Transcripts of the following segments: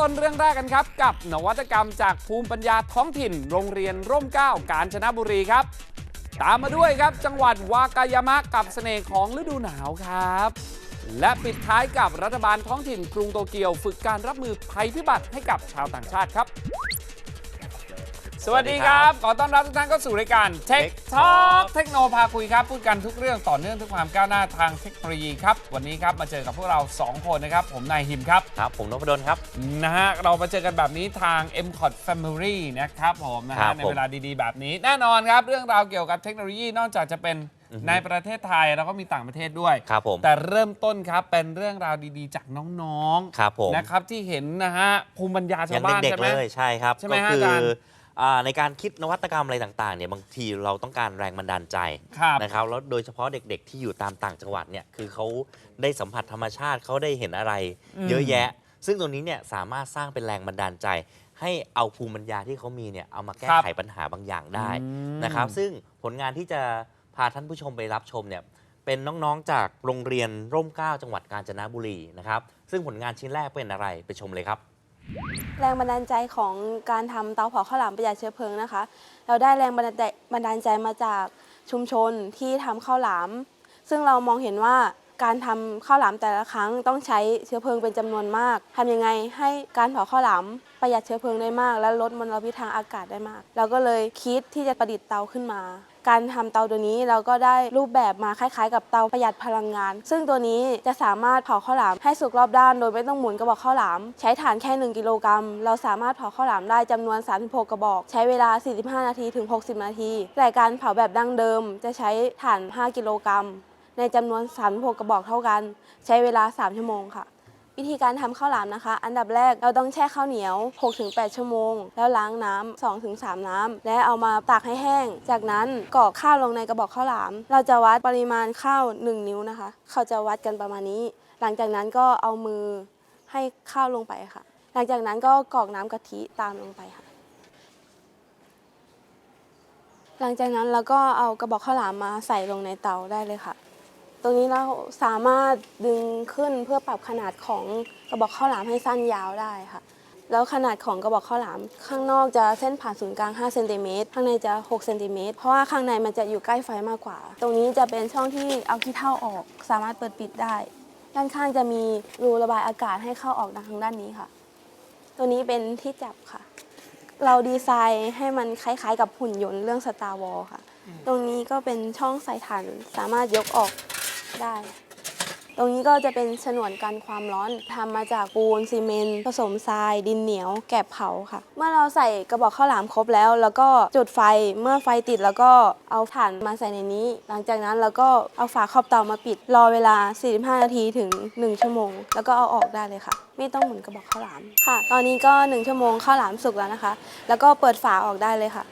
ต้นเรื่องแรกกันครับ กับนวัตกรรมจากภูมิปัญญาท้องถิ่น โรงเรียนร่มเกล้ากาญจนบุรีครับ ตามมาด้วยครับจังหวัดวากายามะกับเสน่ห์ของฤดูหนาวครับ และปิดท้ายกับรัฐบาลท้องถิ่นกรุงโตเกียว ฝึกการรับมือภัยพิบัติให้กับชาวต่างชาติครับ สวัสดีครับ ขอต้อนรับทุกท่านเข้าสู่รายการ Tech Talk เทคโนพาคุยครับ พูดกันทุกเรื่องต่อเนื่องทุกความก้าวหน้าทางเทคโนโลยีครับ วันนี้ครับมาเจอกับพวกเรา 2 คนนะครับ ผมนายหิมครับ ครับ ผมนพดลครับ นะฮะ เรามาเจอกันแบบนี้ทาง m c o t Family นะครับผมนะครัฮะบในผมเวลาดีๆ แบบนี้ แน่นอนครับ เรื่องราวเกี่ยวกับเทคโนโลยีนอกจากจะเป็นอือฮึในประเทศไทยแล้วก็มีต่างประเทศด้วยครับผมแต่เริ่มต้นครับเป็นเรื่องราวดีๆ จากน้องครับผมๆนะครับที่เห็นนะฮะภูมิปัญญาชายัวงบ้านเด็กใช่ๆไหมเลยใช่ครับ ใช่ไหมก็ฮะคือาจารย์อ่า ในการคิดนวัตกรรมอะไรต่างๆเนี่ยบางทีเราต้องการแรงบันดาลใจครับ นะครับแล้วโดยเฉพาะเด็ก ๆ ที่อยู่ตามต่างจังหวัดเนี่ยคือเขาได้สัมผัสธรรมชาติเขาได้เห็นอะไรอืมเยอะแยะ ซึ่งตรงนี้เนี่ยสามารถสร้างเป็นแรงบันดาลใจ ให้เอาภูมิปัญญาที่เขามีเนี่ยเอามาแก้ไขปัญหาบางอย่างได้อืม นะครับ ซึ่งผลงานที่จะพาท่านผู้ชมไปรับชมเนี่ยเป็นน้องๆจากโรงเรียนร่มเกล้าจังหวัดกาญจนบุรีนะครับซึ่งผลงานชิ้นแรกเป็นอะไรไปชมเลยครับ แรงบันดาลใจของการทำเตาเผาข้าวหลามประหยัดเชื้อเพลิงนะคะ เราได้แรงบันดาลใจบันดาลใจมาจากชุมชนที่ทำข้าวหลาม ซึ่งเรามองเห็นว่าการทำข้าวหลามแต่ละครั้งต้องใช้เชื้อเพลิงเป็นจำนวนมากทำยังไงให้การเผาข้าวหลามประหยัดเชื้อเพลิงได้มาก และลดมลพิษทางอากาศได้มาก เราก็เลยคิดที่จะประดิษฐ์เตาขึ้นมา การทำเตาตัวนี้เราก็ได้รูปแบบมาคล้ายๆ กับเตาประหยัดพลังงาน ซึ่งตัวนี้จะสามารถเผาข้าวหลามให้สุกรอบด้าน โดยไม่ต้องหมุนกระบอกข้าวหลาม ใช้ถ่านแค่ 1 กิโลกรัม เราสามารถเผาข้าวหลามได้จำนวน 36 กระบอก ใช้เวลา 45 นาทีถึง 60 นาที แต่การเผาแบบดั้งเดิม จะใช้ถ่าน 5 กิโลกรัมในจำนวน36กระบอกเท่ากัน ใช้เวลา 3 ชั่วโมงค่ะ วิธีการทำข้าวหลามนะคะ อันดับแรกเราต้องแช่ข้าวเหนียว 6-8 ชั่วโมง แล้วล้างน้ำ2-3 น้ำและเอามาตากให้แห้ง จากนั้นกรอกข้าวลงในกระบอกข้าวหลาม เราจะวัดปริมาณข้าว 1 นิ้วนะคะ เขาจะวัดกันประมาณนี้ หลังจากนั้นก็เอามือให้ข้าวลงไปค่ะ หลังจากนั้นก็กรอกน้ำกะทิตามลงไปค่ะหลังจากนั้นเราก็เอากระบอกข้าวหลามมาใส่ลงในเตาได้เลยค่ะ ตรงนี้เราสามารถดึงขึ้นเพื่อปรับขนาดของกระบอกข้าวหลามให้สั้นยาวได้ค่ะ แล้วขนาดของกระบอกข้าวหลาม ข้างนอกจะเส้นผ่านศูนย์กลาง5เซนติเมตรข้างในจะ6เซนติเมตรเพราะว่าข้างในมันจะอยู่ใกล้ไฟมากกว่า ตรงนี้จะเป็นช่องที่เอาขี้เถ้าออก สามารถเปิดปิดได้ ด้านข้างจะมีรูระบายอากาศให้เข้าออกทางด้านนี้ค่ะ ตัวนี้เป็นที่จับค่ะ เราดีไซน์ให้มันคล้ายๆ กับหุ่นยนต์เรื่อง Star Wars ค่ะ ตรงนี้ก็เป็นช่องใส่ถ่านสามารถยกออก ได้ ตรงนี้ก็จะเป็นฉนวนกันความร้อนทำมาจากปูนซีเมนต์ผสมทราย ดินเหนียว แกบเผาค่ะ เมื่อเราใส่กระบอกข้าวหลามครบแล้ว แล้วก็จุดไฟเมื่อไฟติดแล้วก็เอาถ่านมาใส่ในนี้ หลังจากนั้นเราก็เอาฝาครอบเตามาปิด รอเวลา 45 นาทีถึง 1 ชั่วโมง แล้วก็เอาออกได้เลยค่ะ ไม่ต้องหมุนกระบอกข้าวหลามค่ะ ตอนนี้ก็ 1 ชั่วโมงข้าวหลามสุกแล้วนะคะ แล้วก็เปิดฝาออกได้เลยค่ะ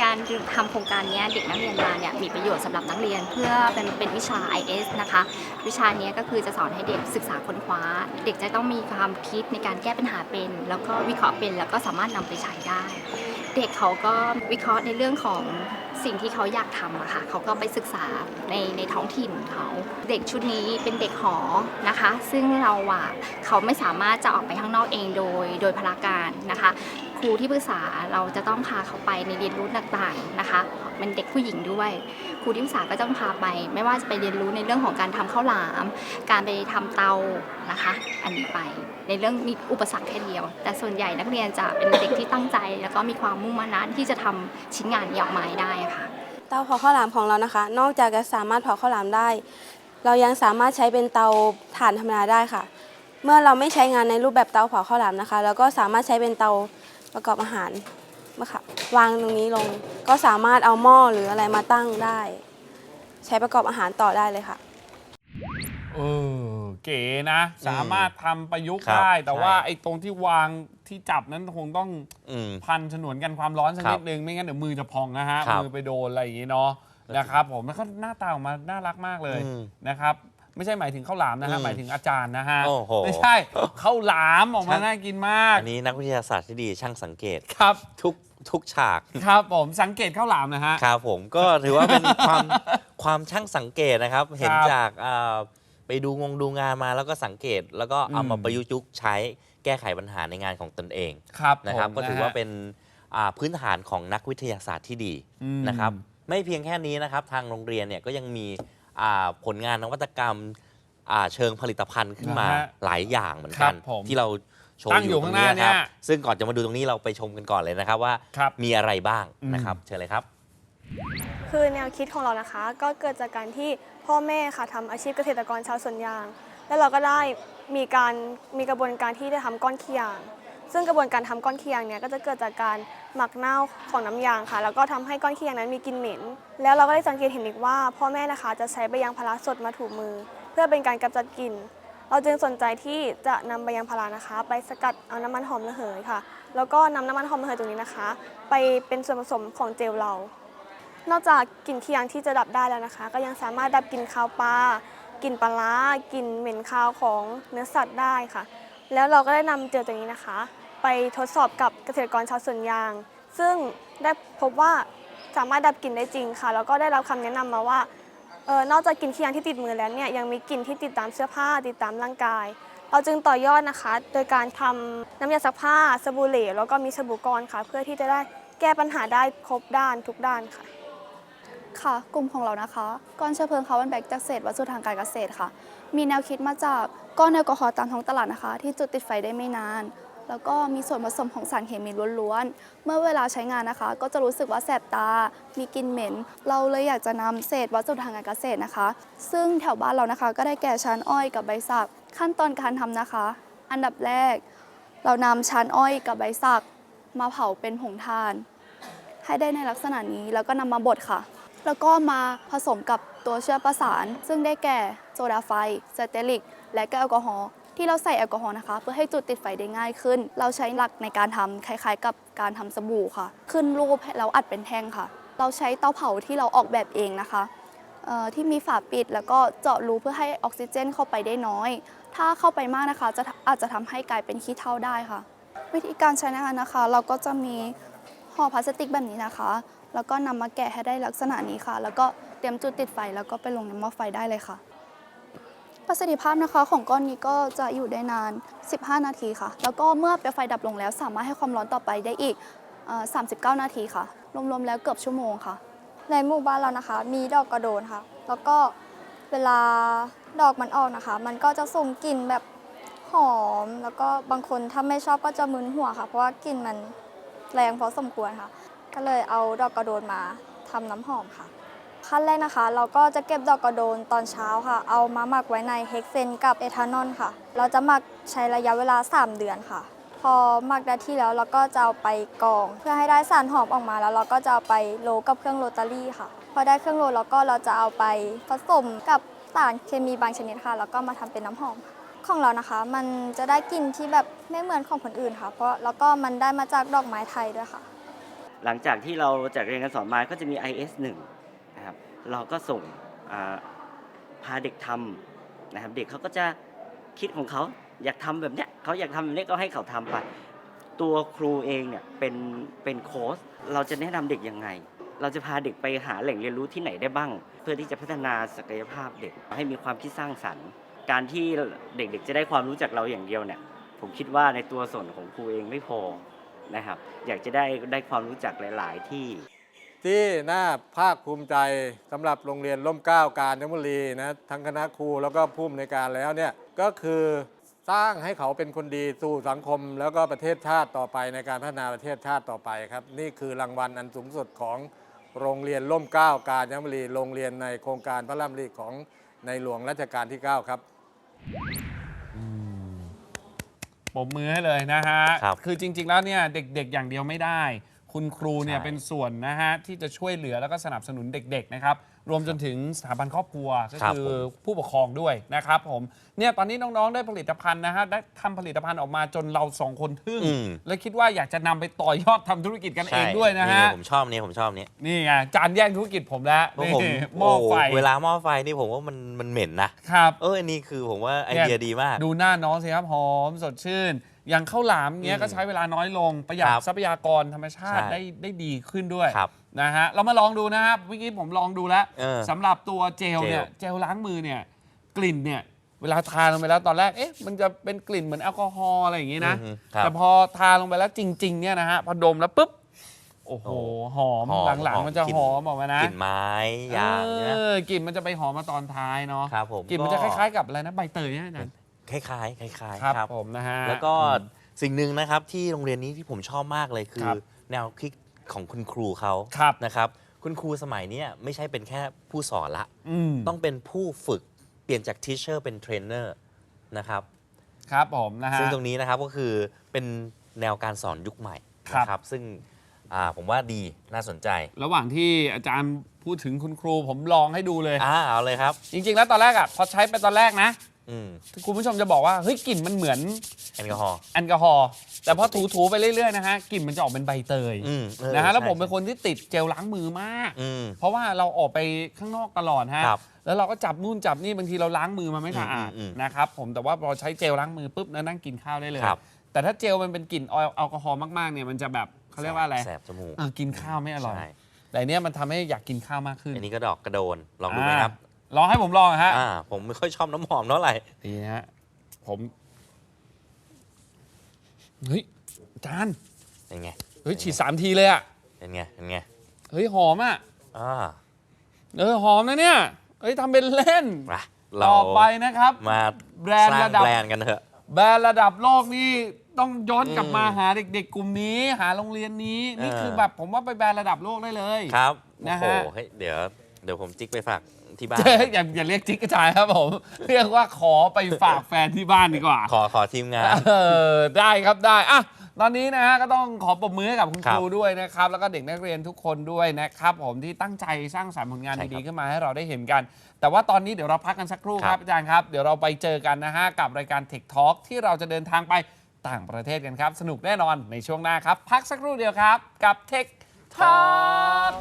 การทำโครงการนี้เด็กนักเรียนมาเนี่ยมีประโยชน์สำหรับนักเรียนเพื่อเป็นเป็นวิชา IS นะคะ วิชานี้ก็คือจะสอนให้เด็กศึกษาค้นคว้า เด็กจะต้องมีความคิดในการแก้ปัญหาเป็น แล้วก็วิเคราะห์เป็นแล้วก็สามารถนำไปใช้ได้ เด็กเขาก็วิเคราะห์ในเรื่องของสิ่งที่เขาอยากทำอะค่ะเขาก็ไปศึกษาในในท้องถิ่นเขาเด็กชุดนี้เป็นเด็กหอนะคะ ซึ่งเราอะเขาไม่สามารถจะออกไปข้างนอกเองโดยโดยพลาการนะคะ รูที่ปรึกษาเราจะต้องพาเขาไปในเรียนรู้ต่างๆนะคะเป็นเด็กผู้หญิงด้วย ครูที่ปรึกษาก็ต้องพาไป ไม่ว่าจะไปเรียนรู้ในเรื่องของการทำข้าวหลาม การไปทำเตานะคะ อันนี้ไปในเรื่องมีอุปสรรคแค่เดียว แต่ส่วนใหญ่นักเรียนจะเป็นเด็กที่ตั้งใจ แล้วก็มีความมุ่งมั่นที่จะทำชิ้นงานออกมาให้ได้ค่ะเตาเผาข้าวหลามของเรานะคะ นอกจากจะสามารถเผาข้าวหลามได้ เรายังสามารถใช้เป็นเตาถ่านธรรมดาได้ค่ะ เมื่อเราไม่ใช้งานในรูปแบบเตาเผาข้าวหลามนะคะ เราก็สามารถใช้เป็นเตา ประกอบอาหารมาค่ะวางตรงนี้ลง ก็สามารถเอาหม้อหรืออะไรมาตั้งได้ ใช้ประกอบอาหารต่อได้เลยค่ะ เออเก๋นะ สามารถทำประยุกต์ครับได้ แต่ใช่ว่าไอ้ตรงที่วางที่จับนั้นคงต้องอืม พันฉนวนกันความร้อนสักครับนิดนึง ไม่งั้นเดี๋ยวมือจะพองนะฮะ ครับมือไปโดนอะไรอย่างงี้เนาะนะครับผมแล้วก็หน้าตาออกมาน่ารักมากเลยอืม นะครับ ไม่ใช่หมายถึงข้าวหลามนะฮะอืมหมายถึงอาจารย์นะฮะโอ้โห ไม่ใช่ข้าวหลามออกมาช่างน่ากินมากอันนี้นักวิทยาศาสตร์ที่ดีช่างสังเกตครับทุกทุกฉากครับผมสังเกตข้าวหลามนะฮะครับผมก็ถือว่าเป็นความความช่างสังเกตนะครับ เห็นจากอ่าไปดูงงดูงานมาแล้วก็สังเกต แล้วก็เอามาอืมประยุกต์ยุกต์ใช้แก้ไขปัญหาในงานของตนเองครับนะครับผมก็ถือฮว่าเป็นอ่าพื้นฐานของนักวิทยาศาสตร์ที่ดีอืมนะครับ ไม่เพียงแค่นี้นะครับ ทางโรงเรียนเนี่ยก็ยังมี อ่าผลงานนวัตกรรมอ่าเชิงผลิตภัณฑ์ขึ้นมานะฮะหลายอย่างเหมือนครักับนผมที่เราโชว์ตั้งออยู่ยู่ตรงข้างหนี้น้านะครับเนี่ยซึ่งก่อนจะมาดูตรงนี้เราไปชมกันก่อนเลยนะครับว่าครับมีอะไรบ้างอืม นะครับเชิญเลยครับ คือแนวคิดของเรานะคะ ก็เกิดจากการที่พ่อแม่ค่ะทำอาชีพเกษตรกรชาวสวนยาง แล้วเราก็ได้มีการมีกระบวนการที่จะทำก้อนขี้ยาง ซึ่งกระบวนการทำก้อนขี้ยงเนี่ยก็จะเกิดจากการหมักเน่าของน้ำยางค่ะ แล้วก็ทำให้ก้อนขี้ยงนั้นมีกลิ่นเหม็น แล้วเราก็ได้สังเกตเห็นอีกว่า พ่อแม่นะคะจะใช้ใบยางพาราสดมาถูมือ เพื่อเป็นการกำจัดกลิ่น เราจึงสนใจที่จะนำใบยางพารานะคะ ไปสกัดเอาน้ำมันหอมระเหยค่ะ แล้วก็นำน้ำมันหอมระเหยตรงนี้นะคะ ไปเป็นส่วนผสมของเจลเรา นอกจากกลิ่นขี้ยงที่จะดับได้แล้วนะคะ ก็ยังสามารถดับกลิ่นคาวปลากลิ่นปลาร้ากลิ่นเหม็นคาวของเนื้อสัตว์ได้ค่ะ แล้วเราก็ได้นำเจลตัวนี้นะคะ ไปทดสอบกับเกษตรกรชาวสวนยาง ซึ่งได้พบว่าสามารถดับกลิ่นได้จริงค่ะ แล้วก็ได้รับคำแนะนำมาว่าเออนอกจากกลิ่นขี้ยางที่ติดมือแล้วเนี่ยยังมีกลิ่นที่ติดตามเสื้อผ้าติดตามร่างกาย เราจึงต่อยอดนะคะ โดยการทำน้ำยาซักผ้าสบู่เหลวแล้วก็มีสบู่ก้อนค่ะ เพื่อที่จะได้แก้ปัญหาได้ครบด้านทุกด้านค่ะค่ะ กลุ่มของเรานะคะก้อนเชื้อเพลิงคาร์บอนแบกจากเศษวัสดุทางการเกษตรค่ะ มีแนวคิดมาจากก้อนแอลกอฮอล์ตามท้องตลาดนะคะ ที่จุดติดไฟได้ไม่นาน แล้วก็มีส่วนผสมของสารเคมีล้วนๆ เมื่อเวลาใช้งานนะคะ ก็จะรู้สึกว่าแสบตา มีกลิ่นเหม็น เราเลยอยากจะนำเศษวัสดุทางการเกษตรนะคะ ซึ่งแถวบ้านเรานะคะ ก็ได้แก่ชั้นอ้อยกับใบสัก ขั้นตอนการทำนะคะ อันดับแรก เรานำชั้นอ้อยกับใบสัก มาเผาเป็นผงถ่าน ให้ได้ในลักษณะนี้แล้วก็นำมาบดค่ะ แล้วก็มาผสมกับตัวเชื้อประสาน ซึ่งได้แก่โซดาไฟ สเตอริก และก็แอลกอฮอล์ ที่เราใส่แอลกอฮอล์นะคะ เพื่อให้จุดติดไฟได้ง่ายขึ้น เราใช้หลักในการทำคล้ายๆ กับการทำสบู่ค่ะ ขึ้นรูปแล้วอัดเป็นแท่งค่ะ เราใช้เตาเผาที่เราออกแบบเองนะคะที่มีฝาปิดแล้วก็เจาะรูเพื่อให้ออกซิเจนเข้าไปได้น้อย ถ้าเข้าไปมากนะคะจะอาจจะทำให้กลายเป็นขี้เถ้าได้ค่ะ วิธีการใช้งานนะคะ เราก็จะมีห่อพลาสติกแบบนี้นะคะ แล้วก็นำมาแกะให้ได้ลักษณะนี้ค่ะ แล้วก็เตรียมจุดติดไฟแล้วก็ไปลงในหม้อไฟได้เลยค่ะ ประสิทธิภาพนะคะของก้อนนี้ก็จะอยู่ได้นาน 15 นาทีค่ะ แล้วก็เมื่อเปลวไฟดับลงแล้ว สามารถให้ความร้อนต่อไปได้อีกอ39 นาทีค่ะ รวมๆแล้วเกือบชั่วโมงค่ะ ในหมู่บ้านเรานะคะ มีดอกกระโดนค่ะ แล้วก็เวลาดอกมันออกนะคะ มันก็จะส่งกลิ่นแบบหอม แล้วก็บางคนถ้าไม่ชอบก็จะมึนหัวค่ะ เพราะว่ากลิ่นมันแรงพอสมควรค่ะ ก็เลยเอาดอกกระโดนมาทำน้ำหอมค่ะ ขั้นแรกนะคะ เราก็จะเก็บดอกกระโดนตอนเช้าค่ะ เอามาหมักไว้ในเฮกเซนกับเอทานอลค่ะ เราจะหมักใช้ระยะเวลา 3 เดือนค่ะ พอหมักได้ที่แล้วเราก็จะเอาไปกรอง เพื่อให้ได้สารหอมออกมาแล้วเราก็จะเอาไปโรลกับเครื่องโรตารี่ค่ะ พอได้เครื่องโรแล้วก็เราจะเอาไปผสมกับสารเคมีบางชนิดค่ะ แล้วก็มาทำเป็นน้ำหอมค่ะของเรานะคะมันจะได้กลิ่นที่แบบไม่เหมือนของคนอื่นค่ะ เพราะแล้วก็มันได้มาจากดอกไม้ไทยด้วยค่ะ หลังจากที่เราจากเรียนการสอนมาก็จะมี IS 1 เราก็ส่งพาเด็กทำนะครับ เด็กเขาก็จะคิดของเขาอยากทำแบบเนี้ยเขาอยากทำแบบนี้ก็ให้เขาทำไป ตัวครูเองเนี่ยเป็นเป็นโค้ชเราจะแนะนำเด็กยังไง เราจะพาเด็กไปหาแหล่งเรียนรู้ที่ไหนได้บ้าง เพื่อที่จะพัฒนาศักยภาพเด็กให้มีความคิดสร้างสรรค์ การที่เด็กๆจะได้ความรู้จากเราอย่างเดียวเนี่ยผมคิดว่าในตัวส่วนของครูเองไม่พอนะครับ อยากจะได้ได้ความรู้จักหลาย ๆ ที่ ที่น่าภาคภูมิใจสำหรับโรงเรียนร่มเกล้าการจนบุรีนะทั้งคณะครูแล้วก็ผู้อำนวยการแล้วเนี่ยก็คือสร้างให้เขาเป็นคนดีสู่สังคม แล้วก็ประเทศชาติต่อไปในการพัฒนาประเทศชาติต่อไปครับ นี่คือรางวัลอันสูงสุดของโรงเรียนร่มเกล้าการจนบุรีโรงเรียนในโครงการพระราชดำริของในหลวงรัชกาลที่ 9 ครับ ปมมือให้เลยนะฮะครับคือจริง ๆ แล้วเนี่ยเด็ก ๆ อย่างเดียวไม่ได้ คุณครูเนี่ยใช่ เป็นส่วนนะฮะที่จะช่วยเหลือแล้วก็สนับสนุนเด็กๆนะครับรวมจนถึงสถาบันครอบครัวก็ครับคือผมผู้ปกครองด้วยนะครับผมเนี่ยตอนนี้น้องๆได้ผลิตภัณฑ์นะฮะได้ทำผลิตภัณฑ์ออกมาจนเราสองคนทึ่ง อืม และคิดว่าอยากจะนำไปต่อยอดทำธุรกิจกันเองด้วยนะฮะ ผมชอบเนี่ยผมชอบเนี่ยนี่ไงจานแย่งธุรกิจผมแล้วเพราะนี่ผมหม้อไฟโเวลาหม้อไฟนี่ผมว่ามันมันเหม็นนะครับ เอออันนี้คือผมว่าไอเดียดีมาก ดูหน้าน้องสิครับหอมสดชื่น อย่างข้าวหลามเงี้ยอืมก็ใช้เวลาน้อยลงประหยัดครับทรัพยากรธรรมชาติใช่ ได้ได้ดีขึ้นด้วยครับ นะฮะเรามาลองดูนะครับเมื่อกี้ผมลองดูแล้วเออสำหรับตัวเจลเนี่ยเจลเจลล้างมือเนี่ยกลิ่นเนี่ย เวลาทาลงไปแล้วตอนแรก เอ๊ะ มันจะเป็นกลิ่นเหมือนแอลกอฮอล์อะไรอย่างงี้นะ อือฮึครับแต่พอทาลงไปแล้วจริง ๆ เนี่ยนะฮะ พอดมแล้วปุ๊บ โอ้โห หอม หอมหลังหอมๆมันจะกลิ่นหอมออกมานะกลิ่นไม้ยางเนี่ยเออกลิ่นมันจะไปหอมมาตอนท้ายเนาะ ครับผมกลิ่นมันจะคล้ายๆกับอะไรนะ ใบเตยเนี่ยอาจารย์คล้ายๆคล้ายๆครับครับ ผมนะฮะ แล้วก็สิ่งหนึ่งนะครับที่โรงเรียนนี้ที่ผมชอบมากเลยคือ ครับแนวคิดของคุณครูเขาครับ นะครับ คุณครูสมัยเนี้ยไม่ใช่เป็นแค่ผู้สอนละ อืม ต้องเป็นผู้ฝึกเป ลี่ยนจากทีเชอร์เป็นเทรนเนอร์นะครับครับผมนะฮะซึ่งตรงนี้นะครับก็คือเป็นแนวการสอนยุคใหม่ครับนะครับซึ่งอ่าผมว่าดีน่าสนใจ ระหว่างที่อาจารย์พูดถึงคุณครูผมลองให้ดูเลยอ่าเอาเลยครับ จริง ๆ แล้วตอนแรกอะพอใช้ไปตอนแรกนะ อืมคุณผู้ชมจะบอกว่าเฮ้ยกลิ่นมันเหมือนแอลกอฮอล์ แอลกอฮอล์แต่พอถูๆไปเรื่อยๆนะฮะกลิ่นมันจะออกเป็นใบเตยอืมเออนะฮะแล้วใช่ ผมเป็นคนที่ติดเจลล้างมือมาก อืม เพราะว่าเราออกไปข้างนอกตลอดฮะ ครับแล้วเราก็จับนู่นจับนี่บางทีเราล้างมือมาไม่สะอาดอืมอืมอืมนะครับผมแต่ว่าพอใช้เจลล้างมือปุ๊บแล้วนั่งกินข้าวได้เลย ครับ แต่ถ้าเจลมันเป็นกลิ่นแอลกอฮอล์มากๆเนี่ยมันจะแบบเขาเรียกว่าอะไรแสบจมูกเออกินข้าวไม่อร่อย ใช่แต่อันเนี้ยมันทำให้อยากกินข้าวมากขึ้น อันนี้ก็ดอกกระโดนลองดูไหมครับอ่า ลองให้ผมลองฮะอ่า ผมไม่ค่อยชอบน้ำหอมเท่าไหร่นี่ฮะผมเฮ้ยอาจานเป็นไงเฮ้ยฉีดสามทีเลยอะเป็นไงเป็นไงเฮ้ยหอมอะอ่าเออหอมนะเนี่ยเฮ้ยทำเป็นเล่นไปเราต่อไปนะครับ มาแบรนด์สร้างระดับแบรนด์กันเถอะ แบรนด์ระดับโลกนี่ต้องย้อนกลับอืมมาหาเด็ก ๆ กลุ่มนี้ หาโรงเรียนนี้นี่เออคือแบบผมว่าไปแบรนด์ระดับโลกได้เลยครับนะโอ้ฮะโหเฮ้ยเดี๋ยวเดี๋ยวผมจิ๊กไปฝาก ที่บ้านเจ๊อย่าอย่าเรียกจิ๊กกระจายครับผม เรียกว่าขอไปฝากแฟนที่บ้านดีกว่า ขอขอทีมงาน เออได้ครับได้อะตอนนี้นะฮะก็ต้องขอปรบมือให้กับคุณครัคบรูด้วยนะครับ แล้วก็เด็กนักเรียนทุกคนด้วยนะครับผมที่ตั้งใจสร้างสรรค์ผลงานใช่ครับ ดีๆขึ้นมาให้เราได้เห็นกัน แต่ว่าตอนนี้เดี๋ยวเราพักกันสักครู่คครัรับบอาจารย์ครับ เดี๋ยวเราไปเจอกันนะฮะกับรายการ Tech Talk ที่เราจะเดินทางไปต่างประเทศกันครับ สนุกแน่นอนในช่วงหน้าครับ พักสักครู่เดียวครับ กับ Tech Talk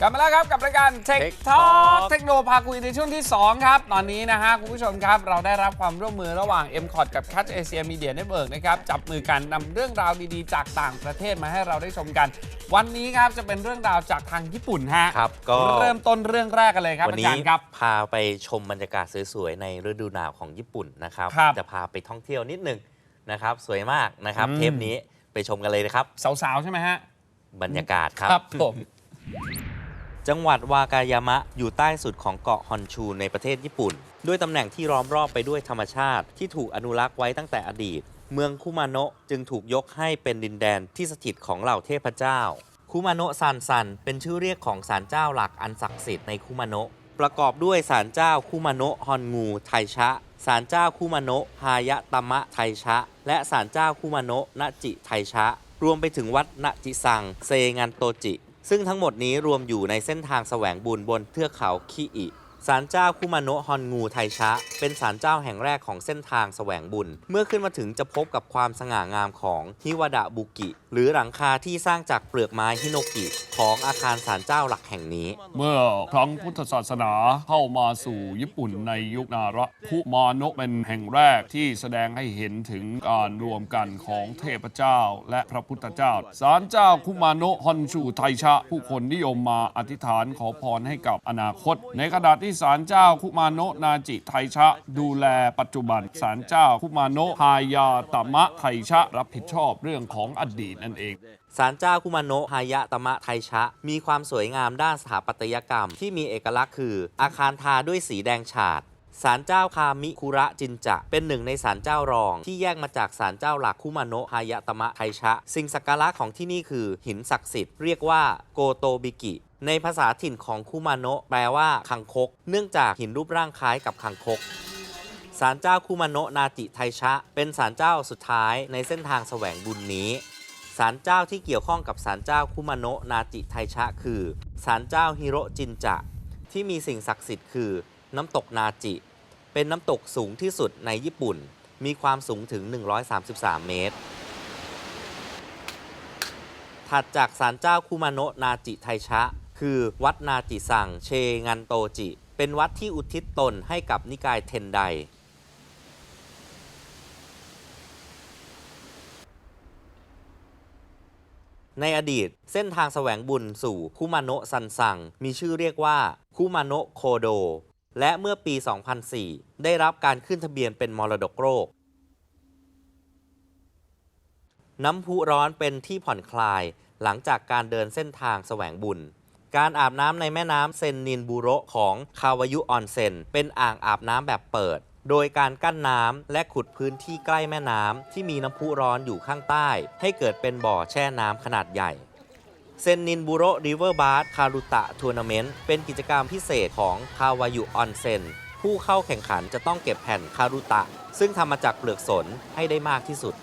กลับมาแล้วครับกับรายการ Tech Tech Talk Talk เทคโนพาคุยในช่วงที่ 2 ครับ ตอนนี้นะฮะ คุณผู้ชมครับ เราได้รับความร่วมมือระหว่าง m c o t กับ Catch Asia Media Network นะครับ จับมือกันนำเรื่องราวดีๆ จากต่างประเทศมาให้เราได้ชมกัน วันนี้ครับจะเป็นเรื่องราวจากทางญี่ปุ่นฮะครับก็ เริ่มต้นเรื่องแรกกันเลยครับวันอานี้จารย์ครับ พาไปชมบรรยากาศสวยๆ ในฤดูหนาวของญี่ปุ่นนะครับ ครับ จะพาไปท่องเที่ยวนิดหนึง นะครับ สวยมากนะครับอืมเทปนี้ไปชมกันเลยนะครับ สาวๆ ใช่ไหมฮะ บรรยากาศครับ ครับผม จังหวัดวากายามะอยู่ใต้สุดของเกาะฮอนชูในประเทศญี่ปุ่น ด้วยตำแหน่งที่ล้อมรอบไปด้วยธรรมชาติ ที่ถูกอนุรักษ์ไว้ตั้งแต่อดีต เมืองคุมาโนะจึงถูกยกให้เป็นดินแดนที่สถิตของเหล่าเทพเจ้า คุมาโนะซันซัน เป็นชื่อเรียกของศาลเจ้าหลักอันศักดิ์สิทธิ์ในคุมาโนะประกอบด้วยศาลเจ้าคุมาโนะฮอนงูไทชะ ศาลเจ้าคุมาโนะฮายะตมะไทชะ และศาลเจ้าคุมาโนะนจิไทชะ รวมไปถึงวัดนจิซังเซงันโตจิ ซึ่งทั้งหมดนี้รวมอยู่ในเส้นทางแสวงบุญบนเทือกเขาคิอิศาลเจ้าคุมาโนะฮอนงูไทชะ เป็นศาลเจ้าแห่งแรกของเส้นทางแสวงบุญ เมื่อขึ้นมาถึงจะพบกับความสง่างามของฮิวดะบุกิ หรือหลังคาที่สร้างจากเปลือกไม้ฮิโนกิของอาคารศาลเจ้าหลักแห่งนี้ เมื่อครั้งพุทธศาสนาเข้ามาสู่ญี่ปุ่นในยุคนาระคุมาโนะเป็นแห่งแรกที่แสดงให้เห็นถึงการรวมกันของเทพเจ้าและพระพุทธเจ้าศาลเจ้าคุมาโนะฮอนชูไทชะ ผู้คนนิยมมาอธิษฐานขอพรให้กับอนาคต ในขณะที่ศาลเจ้าคุมาโนะนาจิไทชะ ดูแลปัจจุบันศาลเจ้าคุมาโนะฮายาตมะไทชะ รับผิดชอบเรื่องของอดีตนั่นเองศาลเจ้าคุมาโนะฮายะตมะไทชะ มีความสวยงามด้านสถาปัตยกรรม ที่มีเอกลักษณ์คือ อาคารทาด้วยสีแดงฉาดศาลเจ้าคามิคุระจินจะ เป็นหนึ่งในศาลเจ้ารอง ที่แยกมาจากศาลเจ้าหลักคุมาโนะฮายะตมะไทชะ สิ่งศักดิ์สิทธิ์ของที่นี่คือหินศักดิ์สิทธิ์เรียกว่าโกโตบิกิ ในภาษาถิ่นของคุมาโนะแปลว่าคังคก เนื่องจากหินรูปร่างคล้ายกับคังคกศาลเจ้าคุมาโนะนาจิไทชะ เป็นศาลเจ้าสุดท้ายในเส้นทางแสวงบุญนี้ ศาลเจ้าที่เกี่ยวข้องกับศาลเจ้าคุมาโนะนาจิไทชะ คือศาลเจ้าฮิโรจินจะ ที่มีสิ่งศักดิ์สิทธิ์คือ น้ำตกนาจิ เป็นน้ำตกสูงที่สุดในญี่ปุ่น มีความสูงถึง 133 เมตร ถัดจากศาลเจ้าคุมาโนะนาจิไทชะ คือวัดนาจิซังเชงันโตจิ เป็นวัดที่อุทิศตนให้กับนิกายเทนได ในอดีตเส้นทางแสวงบุญสู่คุมาโนะซันซัง มีชื่อเรียกว่าคุมาโนะโคโด และเมื่อปี 2004 ได้รับการขึ้นทะเบียนเป็นมรดกโลกน้ำพุร้อนเป็นที่ผ่อนคลายหลังจากการเดินเส้นทางแสวงบุญ การอาบน้ำในแม่น้ำเซนนินบูโรของคาวายุออนเซนเป็นอ่างอาบน้ำแบบเปิด โดยการกั้นน้ำและขุดพื้นที่ใกล้แม่น้ำที่มีน้ำพุร้อนอยู่ข้างใต้ ให้เกิดเป็นบ่อแช่น้ำขนาดใหญ่เซนนินบูโรริเวอร์บาร์คารุตะทัวร์นาเมนต์เป็นกิจกรรมพิเศษของคาวายุออนเซนผู้เข้าแข่งขันจะต้องเก็บแผ่นคารุตะ ซึ่งทำมาจากเปลือกสนให้ได้มากที่สุด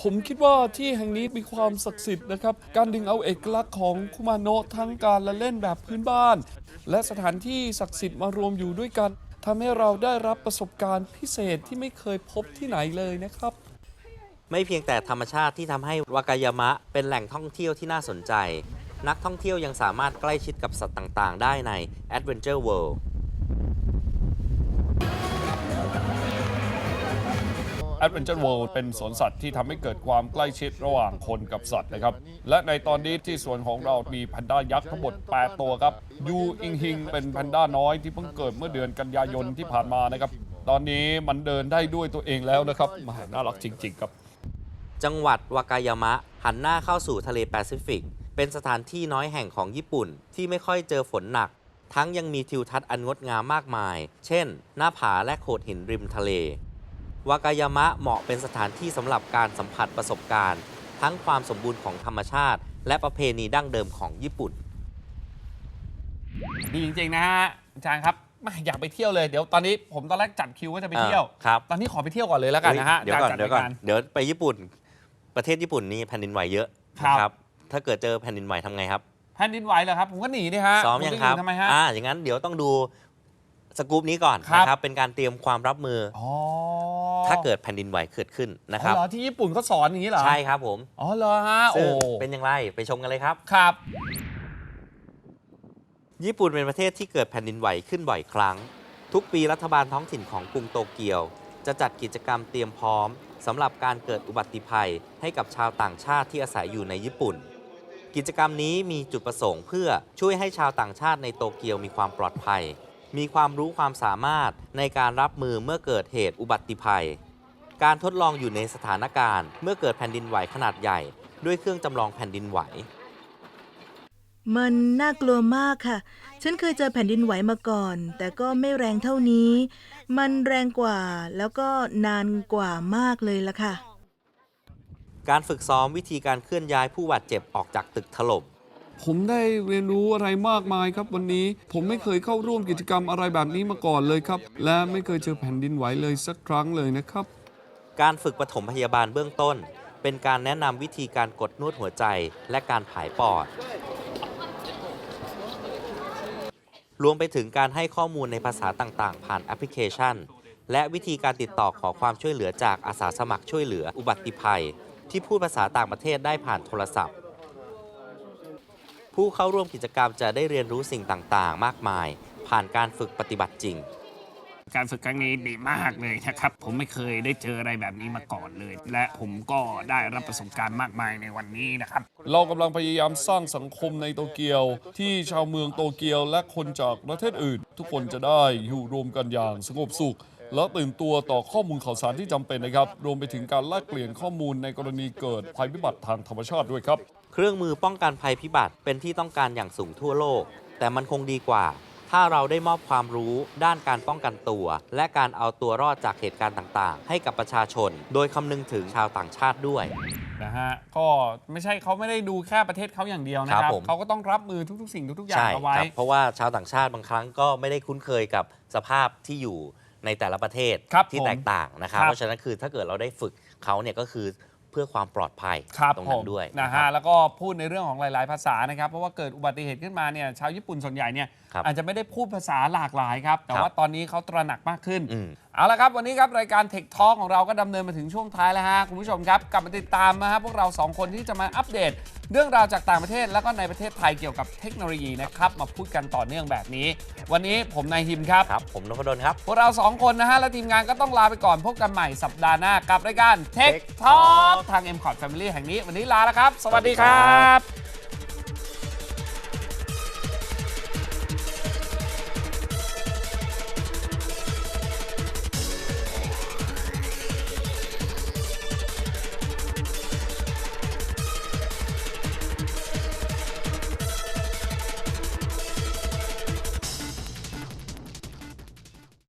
ผมคิดว่าที่แห่งนี้มีความศักดิ์สิทธิ์นะครับ การดึงเอาเอกลักษณ์ของคุมาโนะทั้งการละเล่นแบบพื้นบ้าน และสถานที่ศักดิ์สิทธิ์มารวมอยู่ด้วยกัน ทำให้เราได้รับประสบการณ์พิเศษที่ไม่เคยพบที่ไหนเลยนะครับ ไม่เพียงแต่ธรรมชาติที่ทำให้วากายามะเป็นแหล่งท่องเที่ยวที่น่าสนใจ นักท่องเที่ยวยังสามารถใกล้ชิดกับสัตว์ต่าง ๆ ได้ใน Adventure World Adventure World เป็นสวนสัตว์ที่ทำให้เกิดความใกล้ชิดระหว่างคนกับสัตว์นะครับ และในตอนนี้ที่สวนของเรามีแพนด้ายักษ์ทั้งหมด 8 ตัวครับ ยูอิงฮิงเป็นแพนด้าน้อยที่เพิ่งเกิดเมื่อเดือนกันยายนที่ผ่านมานะครับ ตอนนี้มันเดินได้ด้วยตัวเองแล้วนะครับแหมาน่ารักจริง ๆ ครับ จังหวัดวากายามะหันหน้าเข้าสู่ทะเลแปซิฟิก เป็นสถานที่น้อยแห่งของญี่ปุ่น ที่ไม่ค่อยเจอฝนหนัก ทั้งยังมีทิวทัศน์อันงดงามมากมาย เช่น หน้าผาและโขดหินริมทะเล วากายามะเหมาะเป็นสถานที่สำหรับการสัมผัสประสบการณ์ ทั้งความสมบูรณ์ของธรรมชาติ และประเพณีดั้งเดิมของญี่ปุ่น ดีจริง ๆ นะฮะอาจารย์ครับแม่อยากไปเที่ยวเลย เดี๋ยวตอนนี้ผมตอนแรกจัดคิวว่าจะไปเที่ยวเออครับ ตอนนี้ขอไปเที่ยวก่อนเลยแล้วกันนะฮะเดี๋ยวก่อนาจารเดี๋ยวก่อน จัรายารเดี๋ยวไปญี่ปุ่น ประเทศญี่ปุ่นนี่แผ่นดินไหวเยอะครับ นะถ้าเกิดเจอแผ่นดินไหวทำไงครับแผ่นดินไหวเหรอครับ ผมก็หนีนี่ฮะซ้อมยังครับผจะหนีทำไมฮะ อ่าอย่างนั้นเดี๋ยวต้องดู สกู๊ปนี้ก่อนครับ นะครับ เป็นการเตรียมความรับมือออ๋อถ้าเกิดแผ่นดินไหวเกิดขึ้นนะคอ๋รัอบเหรอที่ญี่ปุ่นเขาสอนอย่างนี้เหรอใช่ครับผมอ๋อเหรอฮะโอ้ซึ่งเป็นอย่างไรไปชมกันเลยครับ ครับ ญี่ปุ่นเป็นประเทศที่เกิดแผ่นดินไหวขึ้นบ่อยครั้ง ทุกปีรัฐบาลท้องถิ่นของกรุงโตเกียว จะจัดกิจกรรมเตรียมพร้อมสำหรับการเกิดอุบัติภัยให้กับชาวต่างชาติที่อาศัยอยู่ในญี่ปุ่น กิจกรรมนี้มีจุดประสงค์เพื่อช่วยให้ชาวต่างชาติในโตเกียวมีความปลอดภัย มีความรู้ความสามารถในการรับมือเมื่อเกิดเหตุอุบัติภัย การทดลองอยู่ในสถานการณ์ เมื่อเกิดแผ่นดินไหวขนาดใหญ่ ด้วยเครื่องจำลองแผ่นดินไหว มันน่ากลัวมากค่ะ ฉันเคยเจอแผ่นดินไหวมาก่อน แต่ก็ไม่แรงเท่านี้ มันแรงกว่าแล้วก็นานกว่ามากเลยล่ะค่ะ การฝึกซ้อมวิธีการเคลื่อนย้ายผู้บาดเจ็บออกจากตึกถล่ม ผมได้เรียนรู้อะไรมากมายครับวันนี้ ผมไม่เคยเข้าร่วมกิจกรรมอะไรแบบนี้มาก่อนเลยครับ และไม่เคยเจอแผ่นดินไหวเลยสักครั้งเลยนะครับ การฝึกปฐมพยาบาลเบื้องต้น เป็นการแนะนำวิธีการกดนวดหัวใจและการผายปอด รวมไปถึงการให้ข้อมูลในภาษาต่างๆ ผ่านแอปพลิเคชัน และวิธีการติดต่อขอความช่วยเหลือจากอาสาสมัครช่วยเหลืออุบัติภัย ที่พูดภาษาต่างประเทศได้ผ่านโทรศัพท์ ผู้เข้าร่วมกิจกรรมจะได้เรียนรู้สิ่งต่างๆ มากมาย ผ่านการฝึกปฏิบัติจริง การฝึกครั้งนี้ดีมากเลยนะครับ ผมไม่เคยได้เจออะไรแบบนี้มาก่อนเลย และผมก็ได้รับประสบการณ์มากมายในวันนี้นะครับ เรากำลังพยายามสร้างสังคมในโตเกียว ที่ชาวเมืองโตเกียวและคนจากประเทศอื่น ทุกคนจะได้อยู่รวมกันอย่างสงบสุข และตื่นตัวต่อข้อมูลข่าวสารที่จำเป็นนะครับ รวมไปถึงการแลกเปลี่ยนข้อมูลในกรณีเกิดภัยพิบัติทางธรรมชาติด้วยครับ เครื่องมือป้องกันภัยพิบัติเป็นที่ต้องการอย่างสูงทั่วโลก แต่มันคงดีกว่า ถ้าเราได้มอบความรู้ด้านการป้องกันตัว และการเอาตัวรอดจากเหตุการณ์ต่างๆ ให้กับประชาชน โดยคำนึงถึงชาวต่างชาติด้วย นะฮะก็ไม่ใช่เขาไม่ได้ดูแค่ประเทศเขาอย่างเดียวนะคครัรับบผม เขาก็ต้องรับมือทุกๆ สิ่งทุกๆอย่างใช่เอาไว้ ครับเพราะว่าชาวต่างชาติบางครั้งก็ไม่ได้คุ้นเคยกับสภาพที่อยู่ในแต่ละประเทศครับที่ผมแตกต่างนะครับ ครับ เพราะฉะนั้นคือถ้าเกิดเราได้ฝึกเขาเนี่ยก็คือ เพื่อความปลอดภัยครับตรงผนั้มนด้วยนะครัฮะบแล้วก็พูดในเรื่องของหลาย ๆ ภาษานะครับ เพราะว่าเกิดอุบัติเหตุขึ้นมาเนี่ยชาวญี่ปุ่นส่วนใหญ่เนี่ยครับอาจจะไม่ได้พูดภาษาหลากหลายครับ แต่ครับว่าตอนนี้เขาตระหนักมากขึ้นอืม เอาละครับ วันนี้ครับ รายการ Tech Talk ของเราก็ดำเนินมาถึงช่วงท้ายแล้วฮะ คุณผู้ชมครับ กลับมาติดตามนะฮะพวกเรา 2 คนที่จะมาอัปเดต เรื่องราวจากต่างประเทศแล้วก็ในประเทศไทยเกี่ยวกับเทคโนโลยีนะครับ มาพูดกันต่อเนื่องแบบนี้ วันนี้ผมนายฮิมครับ ครับ ผมนพดลครับ พวกเรา 2 คนนะฮะ และทีมงานก็ต้องลาไปก่อนพบกันใหม่สัปดาห์หน้ากับรายการ Tech Talk ทาง m c o t Family แห่งนี้ วันนี้ลาแล้วครับ สวัสดีครับ